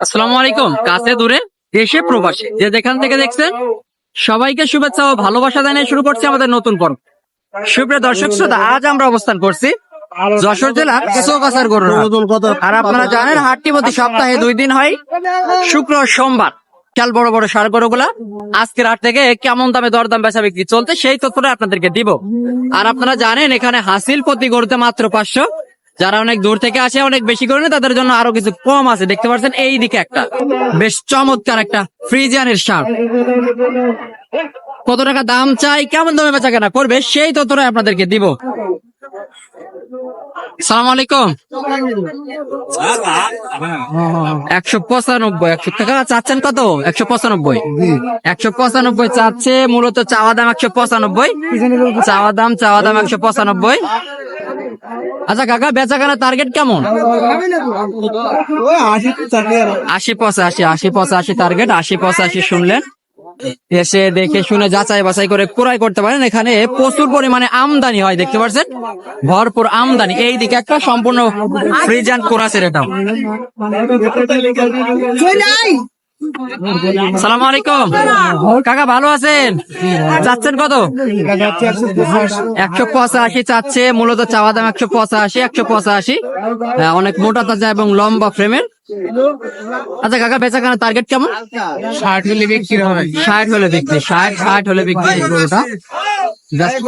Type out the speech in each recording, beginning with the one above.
আসসালামু আলাইকুম। কাছে দূরে দেশে প্রবাসে। যে যেখান থেকে দেখছেন সবাইকে শুভেচ্ছা ও ভালোবাসা জানিয়ে শুরু করছি আমাদের নতুন পর্ব। সুপ্রিয় দর্শক শ্রোতা আজ আমরা অবস্থান করছি যশোর জেলার চৌকাছার গরুর আর আপনারা জানেন হাটটি প্রতি সপ্তাহে দুই দিন হয়। শুক্র সোমবার। খেয়াল বড় বড় সার গরুগুলা আজকের হাট থেকে কেমন দামে দরদাম বেচা বিক্রি চলতে সেই তথ্যটা আপনাদেরকে দিব। আর আপনারা জানেন এখানে হাসিল প্রতি গরুতে মাত্র পাঁচশো যারা অনেক দূর থেকে আসে অনেক বেশি করে নেয়, তাদের জন্য আরও কিছু কম আছে। দেখতে পাচ্ছেন এই দিকে একটা। বেশ চমৎকার একটা ফ্রিজিয়ানের সার কত টাকা দাম চাই কেমন দামে বেচা কেনা করবে সেই তথ্যটা আপনাদেরকে দিব। সালাম আলাইকুম। একশো পঁচানব্বই একশো টাকা চাচ্ছেন কত? একশো পঁচানব্বই। একশো পঁচানব্বই চাচ্ছে মূলত চাওয়া দাম একশো পঁচানব্বই। চাওয়া দাম চাওয়া দাম একশো পঁচানব্বই। আচ্ছা কাকা বেচা কেনা টার্গেট কেমন? আশি পঁচাশি আশি পঁচাশি টার্গেট আশি পঁচাশি শুনলেন। এসে দেখে শুনে যাচাই বাছাই করে ক্রয় করতে পারেন। এখানে প্রচুর পরিমাণে আমদানি হয়, দেখতে পাচ্ছেন? ভরপুর আমদানি। এই দিকে একটা সম্পূর্ণ ফ্রিজ অ্যান্ড কোরাসের এটাও সালাম আলাইকুম। কাকা ভালো আছেন? চাচ্ছেন কত? একশো পঁচাশি চাচ্ছে মূলত চাওয়া দাম একশো পঁচাশি একশো পঁচাশি। হ্যাঁ, অনেক মোটা তাজা এবং লম্বা ফ্রেমের। আচ্ছা কাকা বেচা কেনা টার্গেট কেমন? ষাট হলে বিক্রি হবে। ষাট হলে বিক্রি ষাট ষাট হলে বিক্রি গরুটা।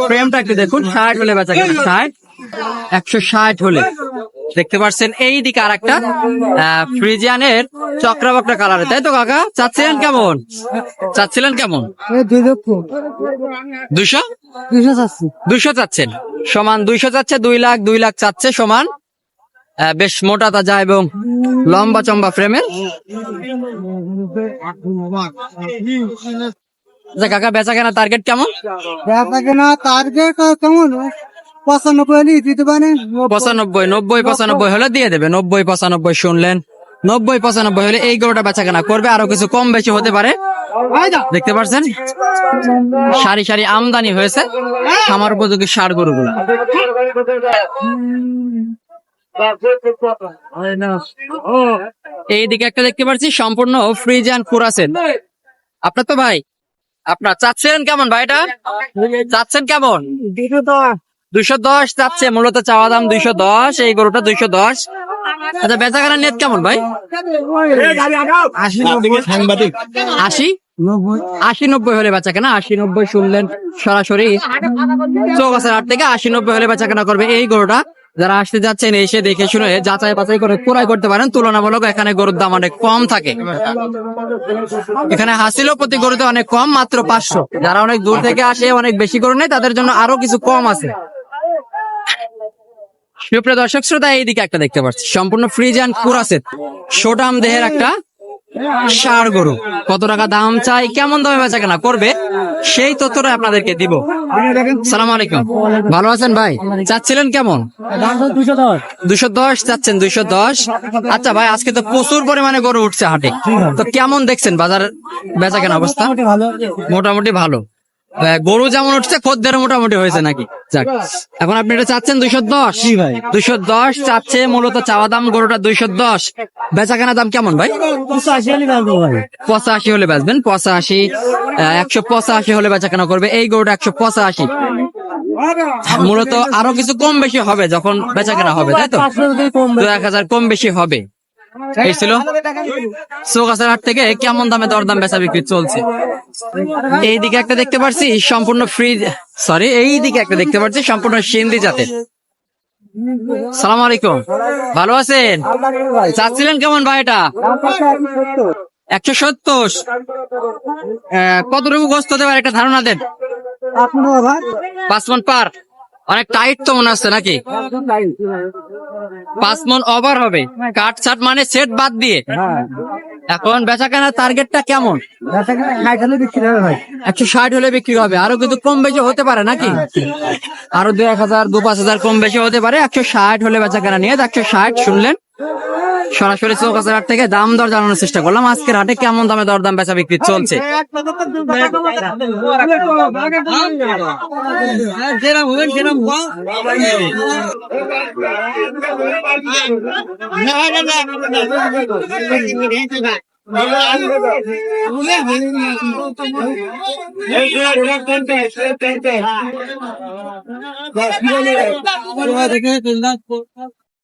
ফ্রেমটা একটু দেখুন ষাট হলে বেচা কেনা ষাট। একশো ষাট হলে। দেখতে পাচ্ছেন এই দিকে আর একটা ফ্রিজিয়ানের চক্রাবক্রা কালারে তাই তো কাকা? চাচ্ছিলেন কেমন? চাচ্ছিলেন কেমন? দুই লক্ষ। দুশো? দুশো দুইশো চাচ্ছেন। সমান দুইশো চাচ্ছে দুই লাখ দুই লাখ চাচ্ছে সমান। বেশ মোটা তাজা এবং লম্বা চম্বা ফ্রেমের আচ্ছা কাকা বেচা কেনা টার্গেট কেমন? বেচা কেনা টার্গেট কেমন? পঁচানব্বই নব্বই, পঁচানব্বই হলে দিয়ে দেবে। নব্বই, পঁচানব্বই শুনলেন। নব্বই, পঁচানব্বই হলে এই গরুটা বেচা কেনা করবে। আরও কিছু কম বেশি হতে পারে। দেখতে পাচ্ছেন সারি সারি আমদানি হয়েছে। খামার উপযোগী সার গরুগুলা। এই দিকে একটা দেখতে পাচ্ছি, সম্পূর্ণ ফ্রিজ অ্যান্ড কুরাসেন আপনার তো ভাই, আপনার চাচ্ছেন কেমন ভাইটা চাচ্ছেন কেমন? দুইশো দশ চাচ্ছে মূলত চাওয়া দাম দুইশো দশ এই গরুটা দুইশো দশ। আচ্ছা বেচা কেনার নেট কেমন ভাই? আশি সাংবাদিক। আশি? নব্বই। আশি নব্বই হলে বেচা কেনা আশি নব্বই শুনলেন সরাসরি। চৌগাছার হাট থেকে আশি নব্বই হলে বেচা কেনা করবে এই গরুটা। যারা আসতে যাচ্ছেন এসে দেখে শুনে যাচাই বাছাই করে ক্রয় করতে পারেন। তুলনামূলক এখানে গরুর দাম অনেক কম থাকে। এখানে হাসিলও প্রতি গরুতে অনেক কম মাত্র পাঁচশো। যারা অনেক দূর থেকে আসে অনেক বেশি গরু নেই তাদের জন্য আরও কিছু কম আছে। সুপ্রিয় দর্শক, শ্রোতা, এইদিকে একটা দেখতে পাচ্ছি। সম্পূর্ণ ফ্রিজ অ্যান্ড কুরাসেট সোটাম দেহের একটা সার গরু। কত টাকা দাম চাই, কেমন দামে বেচা কেনা করবে, সেই তথ্যটা আপনাদেরকে দিব। সালাম আলাইকুম। ভালো আছেন ভাই? চাচ্ছিলেন কেমন? দুশো দশ চাচ্ছেন দুইশো দশ। আচ্ছা ভাই, আজকে তো প্রচুর পরিমাণে গরু উঠছে হাটে। তো কেমন দেখছেন বাজার বেচা কেনা অবস্থা? মোটামুটি ভালো। গরু যেমন উঠছে খদ্দের মোটামুটি হয়েছে নাকি? যাক এখন আপনি এটা চাচ্ছেন দুইশো দশ? ভাই। দুইশো দশ চাচ্ছে মূলত চাওয়া দাম গরুটা দুইশো দশ। বেচা কেনা দাম কেমন ভাই? পঁচাশি হলে বেচবেন পঁচাশি একশো পঁচাশি হলে বেচা কেনা করবে। এই গরুটা একশো পঁচাশি। মূলত আরও কিছু কম বেশি হবে যখন বেচা কেনা হবে তাই তো এক হাজার কম বেশি হবে। এই ছিল চৌগাছার হাট থেকে কেমন দামে দরদাম বেচা বিক্রি চলছে? এই দিকে একটা দেখতে পাচ্ছি সম্পূর্ণ ফ্রি সরি এই দিকে একটা দেখতে পাচ্ছি সম্পূর্ণ সিন্ধি জাতের। সালাম আলাইকুম। ভালো আছেন? চাচ্ছিলেন কেমন ভাই এটা? একশো সত্তর। কতটুকু গোস্ত পারে একটা ধারণা দেন? পাঁচ মন পার। অনেক টাইট তো মনে হচ্ছে নাকি? পাঁচ মন ওভার হবে। কাট ছাট মানে সেট বাদ দিয়ে। এখন বেচা কেনার টার্গেটটা কেমন একশো ষাট হলে বিক্রি হবে। আরও কিন্তু কম বেশি হতে পারে নাকি? আরও দু এক হাজার দু পাঁচ হাজার কম বেশি হতে পারে। একশো ষাট হলে বেচা কেনা নিয়ে একশো ষাট শুনলেন। সরাসরি চৌকাছার হাট থেকে দাম দর জানানোর চেষ্টা করলাম। আজকের হাটে কেমন দামে দর দাম বেচা বিক্রি চলছে?